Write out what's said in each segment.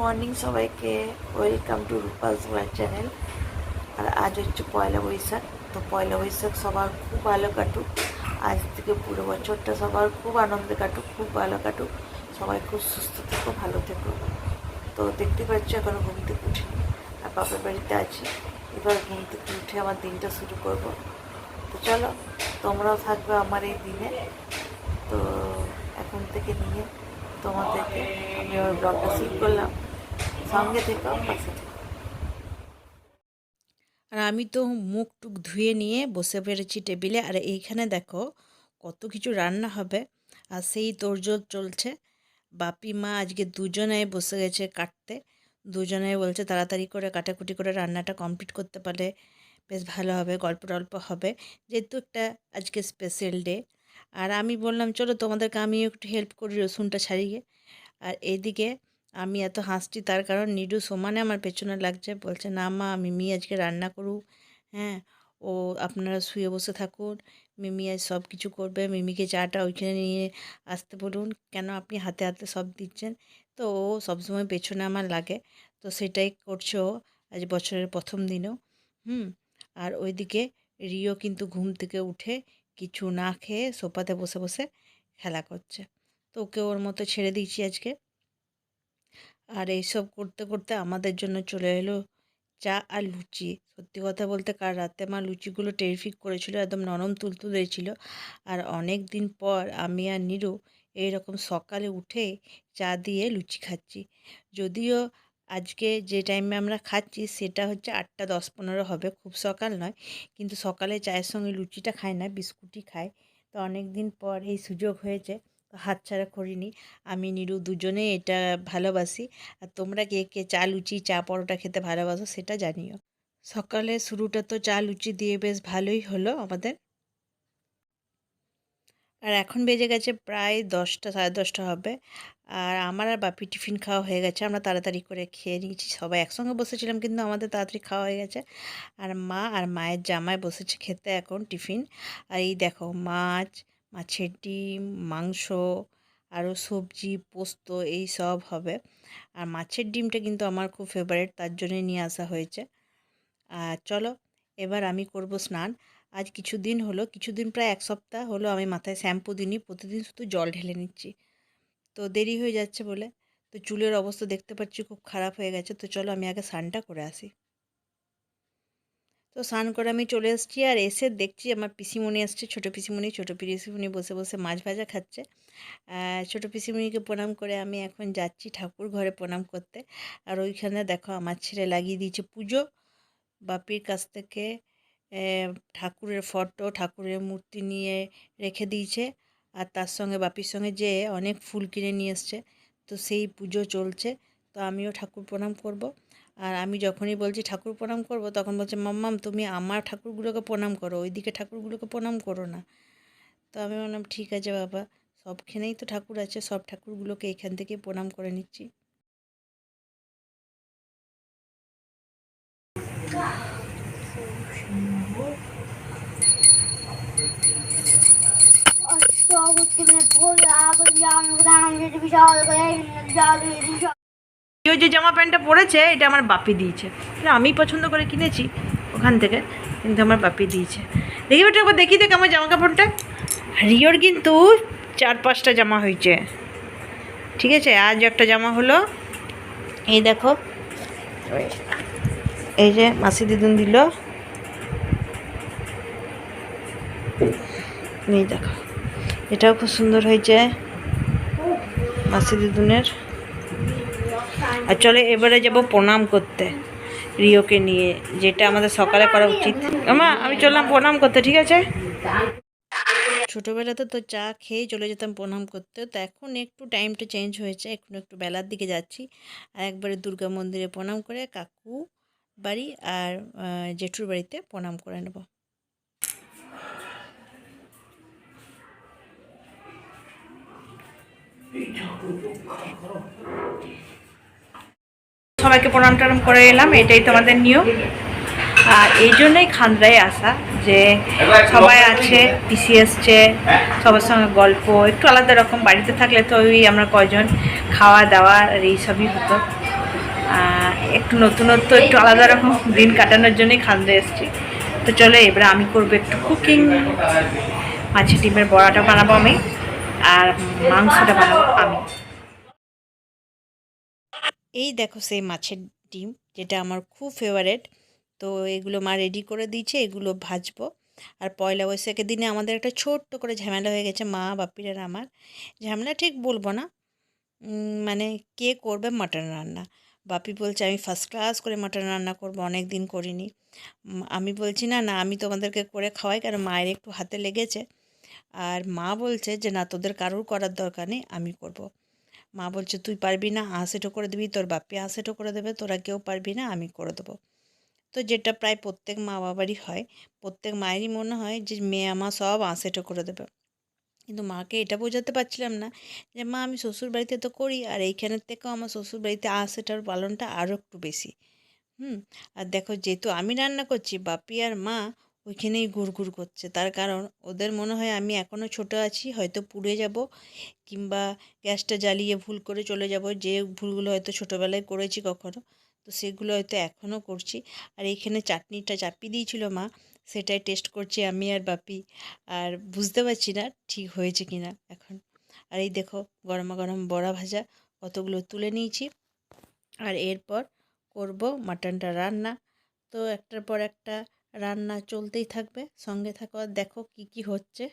Morning সবাইকে welcome to Rupa's world channel. আর আজ হচ্ছে পয়লা বৈশাখ। তো পয়লা বৈশাখ সবার খুব ভালো কাটুক। আজ থেকে পুরো বছরটা সবার খুব আনন্দে কাটুক, খুব ভালো কাটুক। সবাই খুব সুস্থ থেকো, ভালো থেকো। তো দেখতে পাচ্ছ, এখন ঘুম থেকে উঠি আর বাপের বাড়িতে আছি। এবার ঘুম থেকে উঠে আমার দিনটা শুরু করব। তো চলো, তোমরাও থাকবে আমার এই দিনে। তো এখন থেকে নিয়ে তোমাদেরকে আমি আমার ব্লগটা শুরু করলাম। সঙ্গে থেকে পাশে আর আমি তো মুখ টুক ধুয়ে নিয়ে বসে পেরেছি টেবিলে। আর এইখানে দেখো কত কিছু রান্না হবে। আর সেই তোড়জোড় চলছে। বাপি মা আজকে দুজনে বসে গেছে কাটতে। দুজনে বলছে তাড়াতাড়ি করে কাটাকুটি করে রান্নাটা কমপ্লিট করতে পারলে বেশ ভালো হবে, গল্প টল্প হবে। যেহেতু একটা আজকে স্পেশাল ডে আর আমি বললাম, চলো তোমাদেরকে আমি একটু হেল্প করি রসুনটা ছাড়িয়ে। আর এদিকে আমি এত হাসছি তার কারণ নিডু সমানে আমার পেছনে লাগছে, বলছে, না মা, মিমি আজকে রান্না করুক হ্যাঁ ও আপনারা শুয়ে বসে থাকুন, মিমি আজ সব কিছু করবে, মিমিকে চাটা ওইখানে নিয়ে আসতে বলুন, কেন আপনি হাতে হাতে সব দিচ্ছেন? তো ও সবসময় পেছনে আমার লাগে, তো সেটাই করছে ও আজ বছরের প্রথম দিনও, হুম, আর ওইদিকে রিও কিন্তু ঘুম থেকে উঠে কিছু না খেয়ে সোফাতে বসে বসে খেলা করছে, তো ওকে ওর মতো ছেড়ে দিয়েছি আজকে। আর এইসব করতে করতে আমাদের জন্য চলে এলো চা আর লুচি। সত্যি কথা বলতে কাল রাতে মা লুচিগুলো টেরিফিক করেছিল, একদম নরম তুলতুলে ছিল আর অনেক দিন পর আমি আর নিরু এইরকম সকালে উঠে চা দিয়ে লুচি খাচ্ছি। যদিও আজকে যে টাইমে আমরা খাচ্ছি সেটা হচ্ছে আটটা দশ পনেরো হবে, খুব সকাল নয়। কিন্তু সকালে চায়ের সঙ্গে লুচিটা খাই না, বিস্কুটই খাই তো অনেক দিন পর এই সুযোগ হয়েছে। হাতছাড়া করিনি। আমি নিরু দুজনে এটা ভালোবাসি। আর তোমরা কে কে চা লুচি, চা পরোটা খেতে ভালোবাসো সেটা জানিও। সকালে শুরুটা তো চা লুচি দিয়ে বেশ ভালোই হলো আমাদের। আর এখন বেজে গেছে প্রায় দশটা, সাড়ে দশটা হবে। আর আমার আর বাপি টিফিন খাওয়া হয়ে গেছে। আমরা তাড়াতাড়ি করে খেয়ে নিয়েছি। সবাই একসঙ্গে বসেছিলাম কিন্তু আমাদের তাড়াতাড়ি খাওয়া হয়ে গেছে। আর মা আর মায়ের জামায় বসেছে খেতে এখন টিফিন। আর এই দেখো মাছ মাছের ডিম, মাংস আরও সবজি, পোস্ত, এই সব হবে। আর মাছের ডিমটা কিন্তু আমার খুব ফেভারিট তার জন্যই নিয়ে আসা হয়েছে। আর চলো, এবার আমি করব স্নান। আজ কিছুদিন হলো, কিছুদিন প্রায় এক সপ্তাহ হলো আমি মাথায় শ্যাম্পু দিইনি, প্রতিদিন শুধু জল ঢেলে নিচ্ছি। তো দেরি হয়ে যাচ্ছে বলে, তো চুলের অবস্থা দেখতে পাচ্ছি খুব খারাপ হয়ে গেছে, তো চলো আমি আগে স্নানটা করে আসি। তো স্নান করে আমি চলে এসেছি আর এসে দেখছি আমার পিসিমণি আসছে ছোটো পিসিমণি ছোটো পিসিমণি বসে বসে মাছ ভাজা খাচ্ছে। ছোটো পিসিমণিকে প্রণাম করে আমি এখন যাচ্ছি ঠাকুর ঘরে প্রণাম করতে। আর ওইখানে দেখো আমার ছেলে লাগিয়ে দিয়েছে পুজো। বাপির কাছ থেকে ঠাকুরের ফটো, ঠাকুরের মূর্তি নিয়ে রেখে দিয়েছে। আর তার সঙ্গে বাপির সঙ্গে যে অনেক ফুল কিনে নিয়ে এসছে। তো সেই পুজো চলছে। তো আমিও ঠাকুর প্রণাম করব। আর আমি যখনই বলছি ঠাকুর প্রণাম করব তখন বলছে মাম্মাম তুমি আমার ঠাকুরগুলোকে প্রণাম করো ওইদিকে ঠাকুরগুলোকে প্রণাম করো না তো আমি বললাম ঠিক আছে বাবা সবখানেই তো ঠাকুর আছে সব ঠাকুরগুলোকে এখান থেকে প্রণাম করে নিচ্ছি কেউ যে জামা প্যান্টটা পরেছে, এটা আমার বাপি দিয়েছে। আমি পছন্দ করে কিনেছি ওখান থেকে, কিন্তু আমার বাপি দিয়েছে। দেখি বেটা, একবার দেখি দেখ আমার জামা কাপড়টা রিওর কিন্তু চার পাঁচটা জামা হয়েছে। ঠিক আছে, আজ একটা জামা হলো। এই দেখো, এই যে মাসি দিদুন দিল। এই দেখো, এটাও খুব সুন্দর হয়েছে মাসি দিদুনের। আর চলে এবারে যাব প্রণাম করতে, রিওকে নিয়ে, যেটা আমাদের সকালে করা উচিত। আমা, আমি চললাম প্রণাম করতে, ঠিক আছে? ছোটোবেলাতে তো চা খেয়ে চলে যেতাম প্রণাম করতে, তো এখন একটু টাইমটা চেঞ্জ হয়েছে, এখন একটু বেলার দিকে যাচ্ছি। আর একবারে দুর্গা মন্দিরে প্রণাম করে কাকু বাড়ি আর জেঠুর বাড়িতে প্রণাম করে নেব। সবাইকে প্রণাম টনাম করে এলাম, এটাই তোমাদের নিয়ম। আর এই জন্যই খান্দ্রায় আসা যে সবাই আছে, পিসি এসছে, সবার সঙ্গে গল্প, একটু আলাদা রকম, বাড়িতে থাকলে তো ওই আমরা কয়জন, খাওয়া দাওয়া আর এইসবই হতো। একটু নতুনত্ব, একটু আলাদা রকম, দিন কাটানোর জন্যই খান্দে এসেছি। তো চলো, এবারে আমি করব একটু কুকিং মাছের ডিমের বড়াটা বানাবো আমি, আর মাংসটা বানাবো আমি। এই দেখো সেই মাছের ডিম, যেটা আমার খুব ফেভারেট তো এগুলো মা রেডি করে দিয়েছে, এগুলো ভাজবো। আর পয়লা বৈশাখের দিনে আমাদের একটা ছোট্ট করে ঝামেলা হয়ে গেছে, মা বাপির আমার। ঝামেলা ঠিক বলব না। মানে কে করবে মাটন রান্না? বাপি বলছে, আমি ফার্স্ট ক্লাস করে মাটন রান্না করব অনেক দিন করিনি আমি বলছি, না না, আমি তোমাদেরকে করে খাওয়াই, কারণ মায়ের একটু হাতে লেগেছে। আর মা বলছে যে, না, তোদের কারোর করার দরকার নেই, আমি করব। মা বলছে, তুই পারবি না আঁশেটো করে দিবি, তোর বাপি আঁশেটো করে দেবে, তোরা কেউ পারবি না, আমি করে দেবো। তো যেটা প্রায় প্রত্যেক মা বাবারই হয়, প্রত্যেক মায়েরই মনে হয় যে মেয়ে আমার সব আঁশেটো করে দেবে। কিন্তু মাকে এটা বোঝাতে পারছিলাম না যে, মা, আমি শ্বশুর বাড়িতে তো করি, আর এইখানের থেকেও আমার শ্বশুর বাড়িতে আঁশেটার পালনটা আরও একটু বেশি। হুম, আর দেখো যেহেতু আমি রান্না করছি, বাপি আর মা ওইখানেই ঘুরঘুর করছে। তার কারণ ওদের মনে হয় আমি এখনও ছোট আছি, হয়তো পুড়ে যাব কিংবা গ্যাসটা জ্বালিয়ে ভুল করে চলে যাব। যে ভুলগুলো হয়তো ছোটোবেলায় করেছি কখনো, তো সেগুলো হয়তো এখনও করছি। আর এইখানে চাটনিটা চাপিয়ে দিয়েছিল মা, সেটাই টেস্ট করছি আমি আর বাপি। আর বুঝতে পারছি না ঠিক হয়েছে কি না এখন। আর এই দেখো গরমা গরম বড়া ভাজা, কতগুলো তুলে নিয়েছি। আর এরপর করব মাটনটা রান্না। তো একটার পর একটা রান্না চলতেই থাকবে। সঙ্গে থাকো আর দেখো কি কি হচ্ছে।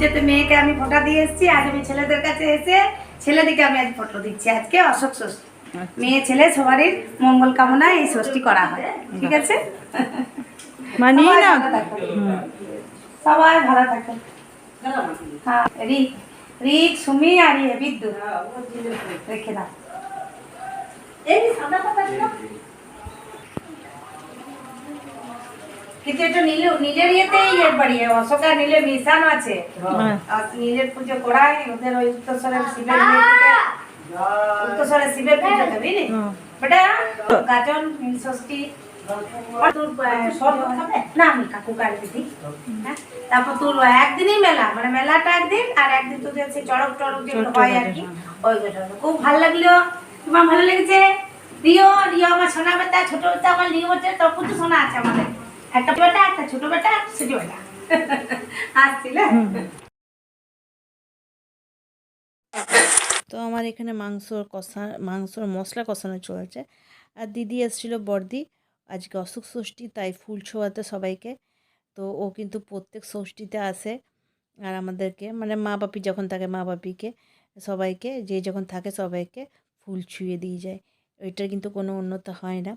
পুজোতে মেয়েকে আমি ফোঁটা দিয়ে এসেছি আজ আমি ছেলেদের কাছে এসে ছেলেদিকে আমি আজ ফটো দিচ্ছি। আজকে অশোক ষষ্ঠী। মেয়ে ছেলে সবারই মঙ্গল কামনায় এই ষষ্ঠী করা হয়। ঠিক আছে? মানি সবাই না ভালো সবাই ভালো থাকে। হ্যাঁ রিক রিক সুমি আর ইয়ে বিদ্যুৎ রেখে দাও। এই সাদা পাতা দিল কিন্তু এটা নীল নীলের ইয়েতেই ইয়ে বাড়ি অশোকা নীলে মিশানো আছে। আর নীলের পুজো করায় ওদের ওই উত্তরস্বরের শিবের শিবের পুজো দেবি নি বেটা গাজন ষষ্ঠী? না আমি কাকু দিদি হ্যাঁ? তারপর তোর একদিনই মেলা মানে মেলাটা একদিন আর একদিন তোদের সেই চড়ক টড়ক যেগুলো হয় আর কি খুব ভালো লাগল। তোমার ভালো লেগেছে? রিও রিও আমার সোনা বেটা ছোট বেটা আমার লিও হচ্ছে তোর পুত্র সোনা আছে আমাদের। একটা বেটা, একটা ছোট বেটা ছোট বেটা। আসছিলে। তো আমার এখানে মাংসর কষা, মাংসর মশলা কষানো চলছে। আর দিদি এসেছিল বর্দি আজকে অসুখ ষষ্ঠী, তাই ফুল ছোঁয়াতে সবাইকে। তো ও কিন্তু প্রত্যেক ষষ্ঠীতে আসে আর আমাদেরকে। মানে মা বাপি যখন থাকে, মা বাপিকে, সবাইকে, যে যখন থাকে সবাইকে ফুল ছুঁয়ে দিয়ে যায়। ওইটার কিন্তু কোনো উন্নত হয় না।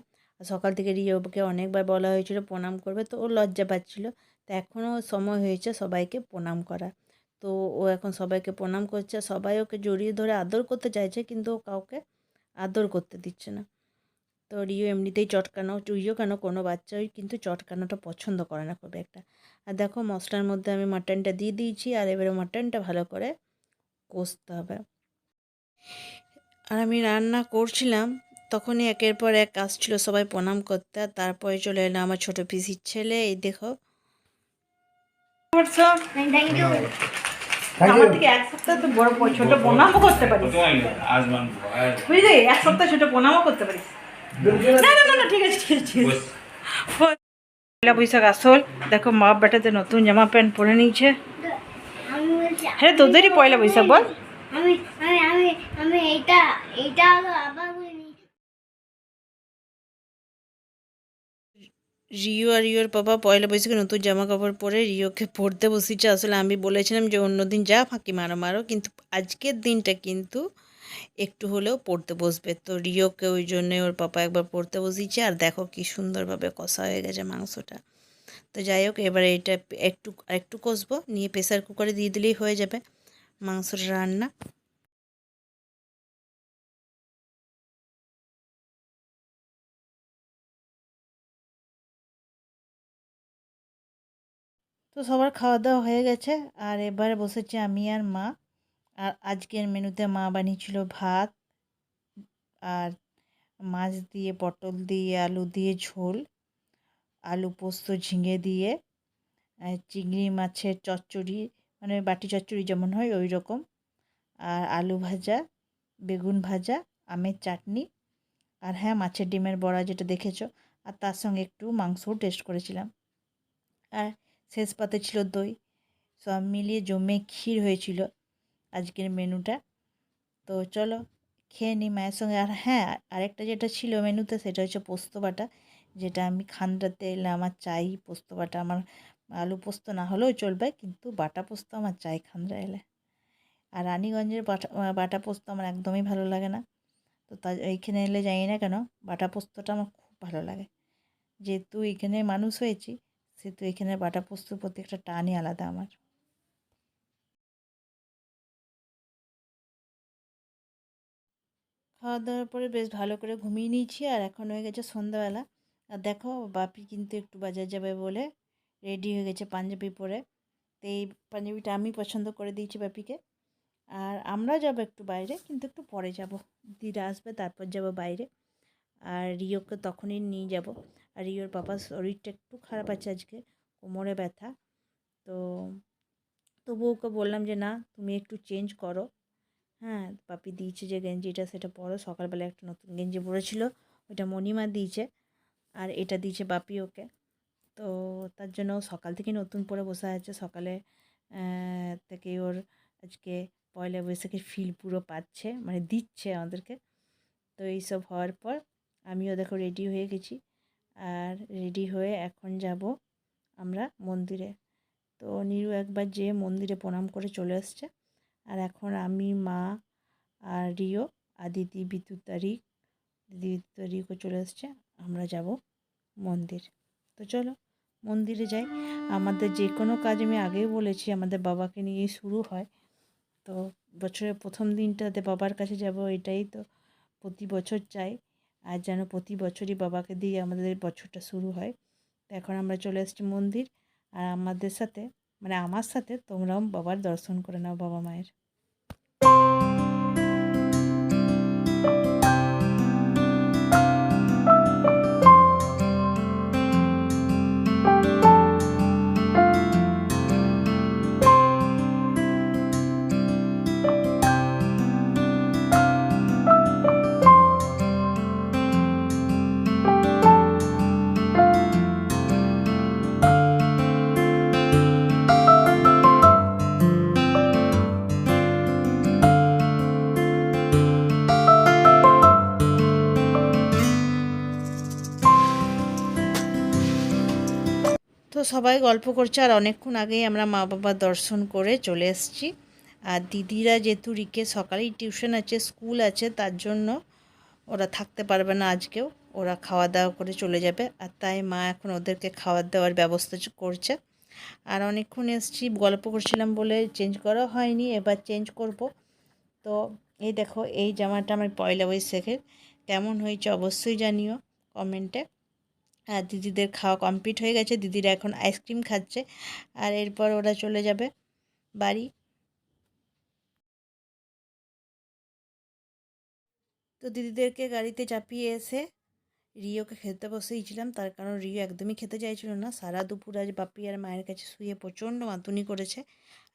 সকাল থেকে রিওকে অনেকবার বলা হয়েছিল প্রণাম করবে, তো ও লজ্জা পাচ্ছিল। তো এখনও সময় হয়েছে সবাইকে প্রণাম করা তো ও এখন সবাইকে প্রণাম করছে। সবাই ওকে জড়িয়ে ধরে আদর করতে চাইছে, কিন্তু ও কাউকে আদর করতে দিচ্ছে না। তো রিও এমনিতেই চটকানো রিও কেন? কোনো বাচ্চাই কিন্তু চটকানোটা পছন্দ করে না খুব একটা। আর দেখো মশলার মধ্যে আমি মাটনটা দিয়ে দিয়েছি, আর এবারে মাটনটা ভালো করে কষতে হবে। আর আমি রান্না করছিলাম তখনই একের পর এক আসছিল সবাই প্রণাম করতে আর তারপরে চলে এলো আমার ছোট পিসির ছেলে এই দেখো। থ্যাংক আমার থেকে এক সপ্তাহ তো বড় ছোট প্রণামও করতে পারিস। বুঝলি এক সপ্তাহ ছোট প্রণামও করতে পারিস। না না না না ঠিক আছে ঠিক আছে পয়লা বৈশাখ আসল। দেখো মা বেটাতে নতুন জামা প্যান্ট পরে নিয়েছে। হ্যাঁ তোদেরই পয়লা বৈশাখ বল। আমি আমি আমি এইটা এইটা আবার রিও আর রিওর বাবা পয়লা বৈশাখে নতুন জামা কাপড় পরে রিওকে পরতে বসেছে। আসলে আমি বলেছিলাম যে অন্যদিন যা ফাঁকি মারো মারো। কিন্তু আজকের দিনটা কিন্তু একটু হলেও পড়তে বসবে। তো রিওকে ওই জন্যে ওর পাপা একবার পড়তে বসিয়েছে আর দেখো কি সুন্দরভাবে কষা হয়ে গেছে মাংসটা। তো যাই হোক, এবারে এটা একটু একটু কষবো। নিয়ে প্রেসার কুকারে দিয়ে দিলেই হয়ে যাবে মাংসর রান্না। তো সবার খাওয়া দাওয়া হয়ে গেছে। আর এবারে বসেছি আমি আর মা। আর আজকের মেনুতে মা বানিয়েছিল ভাত, আর মাছ দিয়ে, পটল দিয়ে, আলু দিয়ে ঝোল, আলু পোস্ত ঝিঙে দিয়ে চিংড়ি মাছের চচ্চড়ি মানে বাটি চচ্চড়ি যেমন হয় ওই রকম। আর আলু ভাজা, বেগুন ভাজা, আমের চাটনি, আর হ্যাঁ মাছের ডিমের বড়া যেটা দেখেছ, আর তার সঙ্গে একটু মাংসও টেস্ট করেছিলাম। আর শেষ পাতে ছিল দই। সব মিলিয়ে জমে ক্ষীর হয়েছিল আজকের মেনুটা। তো চলো খেয়ে নিই মায়ের সঙ্গে। আর হ্যাঁ আরেকটা যেটা ছিল মেনুতে সেটা হচ্ছে পোস্ত বাটা, যেটা আমি খান্ডাতে এলে আমার চাই পোস্ত বাটা, আমার আলু পোস্ত না হলেও চলবে, কিন্তু বাটা পোস্ত আমার চাই খান্ডা এলে। আর রানীগঞ্জের বাটা বাটা পোস্ত আমার একদমই ভালো লাগে না। তো তা, এইখানে এলে জানি না কেন, বাটা পোস্তটা আমার খুব ভালো লাগে। যেহেতু এখানে মানুষ হয়েছি সেহেতু এখানে বাটা পোস্তর প্রতি একটা টানই আলাদা আমার। খাওয়া দাওয়ার পরে বেশ ভালো করে ঘুমিয়ে নিয়েছি আর এখন হয়ে গেছে সন্ধ্যাবেলা। আর দেখো বাপি কিন্তু একটু বাজার যাবে বলে রেডি হয়ে গেছে পাঞ্জাবি পরে। তো এই পাঞ্জাবিটা আমি পছন্দ করে দিয়েছি বাপিকে। আর আমরা যাব একটু বাইরে, কিন্তু একটু পরে যাব। দিদা আসবে, তারপর যাব বাইরে। আর রিওকে তখনই নিয়ে যাব। আর রিওর বাবার শরীরটা একটু খারাপ আছে আজকে, কোমরে ব্যথা। তো তবু ওকে বললাম যে, না, তুমি একটু চেঞ্জ করো। হ্যাঁ পাপি দিয়েছে যে গেঞ্জিটা সেটা পরো। সকালবেলা একটা নতুন গেঞ্জি পরেছিল, ওইটা মণিমা দিয়েছে, আর এটা দিয়েছে বাপি ওকে। তো তার জন্য সকাল থেকে নতুন পরে বসে আছে। সকালে থেকে ওর আজকে পয়লা বৈশাখের ফিল পুরো পাচ্ছে মানে দিচ্ছে আমাদেরকে। তো এইসব হওয়ার পর আমিও দেখো রেডি হয়ে গেছি। আর রেডি হয়ে এখন যাব আমরা মন্দিরে। তো নিরু একবার যেয়ে মন্দিরে প্রণাম করে চলে আসছে। আর এখন আমি, মা আর রিও আর দিদি বিদ্যুৎ তারিখ দিদি বিদ্যুৎ তারিখও চলে আসছে। আমরা যাব মন্দির। তো চলো মন্দিরে যাই। আমাদের যে কোনো কাজ আমি আগেই বলেছি, আমাদের বাবাকে নিয়েই শুরু হয়। তো বছরের প্রথম দিনটাতে বাবার কাছে যাব, এটাই তো প্রতি বছর চাই। আর যেন প্রতি বছরই বাবাকে দিয়ে আমাদের বছরটা শুরু হয়। তো এখন আমরা চলে এসেছি মন্দির আর আমাদের সাথে মানে আমার সাথে তোমরাও বাবার দর্শন করে নাও বাবা মায়ের। সবাই গল্প করছে আর অনেকক্ষণ আগেই আমরা মা বাবার দর্শন করে চলে এসেছি। আর দিদিরা যেহেতু রিকে সকালেই টিউশন আছে, স্কুল আছে, তার জন্য ওরা থাকতে পারবে না আজকেও। ওরা খাওয়া দাওয়া করে চলে যাবে আর তাই মা এখন ওদেরকে খাওয়ার দাওয়ার ব্যবস্থা করছে। আর অনেকক্ষণ এসেছি, গল্প করছিলাম বলে চেঞ্জ করা হয়নি, এবার চেঞ্জ করব। তো এই দেখো, এই জামাটা আমার পয়লা বৈশাখের। কেমন হয়েছে অবশ্যই জানিও কমেন্টে। আর দিদিদের খাওয়া কমপ্লিট হয়ে গেছে। দিদিরা এখন আইসক্রিম খাচ্ছে। আর এরপর ওরা চলে যাবে বাড়ি। তো দিদিদেরকে গাড়িতে চাপিয়ে এসে রিওকে খেতে বসেইছিলাম তার কারণ রিও একদমই খেতে চাইছিল না। সারা দুপুর আজ বাপি আর মায়ের কাছে শুয়ে প্রচণ্ড মাতুনি করেছে।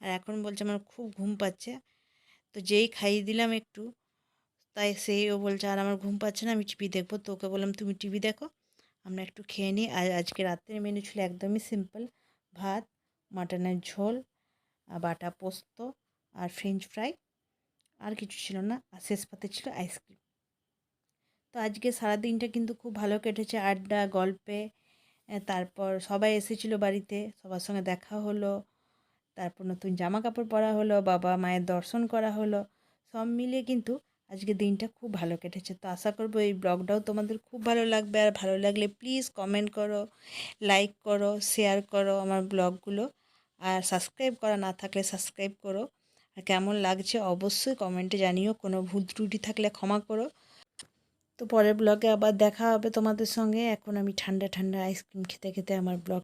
আর এখন বলছে আমার খুব ঘুম পাচ্ছে। তো যেই খাইয়ে দিলাম একটু, তাই সেইও বলছে, আর আমার ঘুম পাচ্ছে না, আমি টিভি দেখব। তো ওকে বললাম, তুমি টিভি দেখো। আমরা একটু খেয়ে নিই। আর আজকে রাতের মেনু ছিল একদমই সিম্পল ভাত মাটনের ঝোল বাটা পোস্ত আর ফ্রেঞ্চ ফ্রাই আর কিছু ছিল না। আর শেষ পাতে ছিল আইসক্রিম তো আজকে সারা দিনটা কিন্তু খুব ভালো কেটেছে। আড্ডা, গল্পে তারপর সবাই এসেছিল বাড়িতে। সবার সঙ্গে দেখা হলো। তারপর নতুন জামা কাপড় পরা হলো। বাবা মায়ের দর্শন করা হলো। সব মিলিয়ে কিন্তু আজকে দিনটা খুব ভালো কেটেছে। তো আশা করব এই ব্লগটাও তোমাদের খুব ভালো লাগবে। আর ভালো লাগলে প্লিজ কমেন্ট করো লাইক করো শেয়ার করো আমার ব্লগগুলো। আর সাবস্ক্রাইব করা না থাকলে সাবস্ক্রাইব করো। আর কেমন লাগছে অবশ্যই কমেন্টে জানিও। কোনো ভুল ত্রুটি থাকলে ক্ষমা করো। তো পরের ব্লগে আবার দেখা হবে তোমাদের সঙ্গে। এখন আমি ঠান্ডা ঠান্ডা আইসক্রিম খেতে খেতে আমার ব্লগ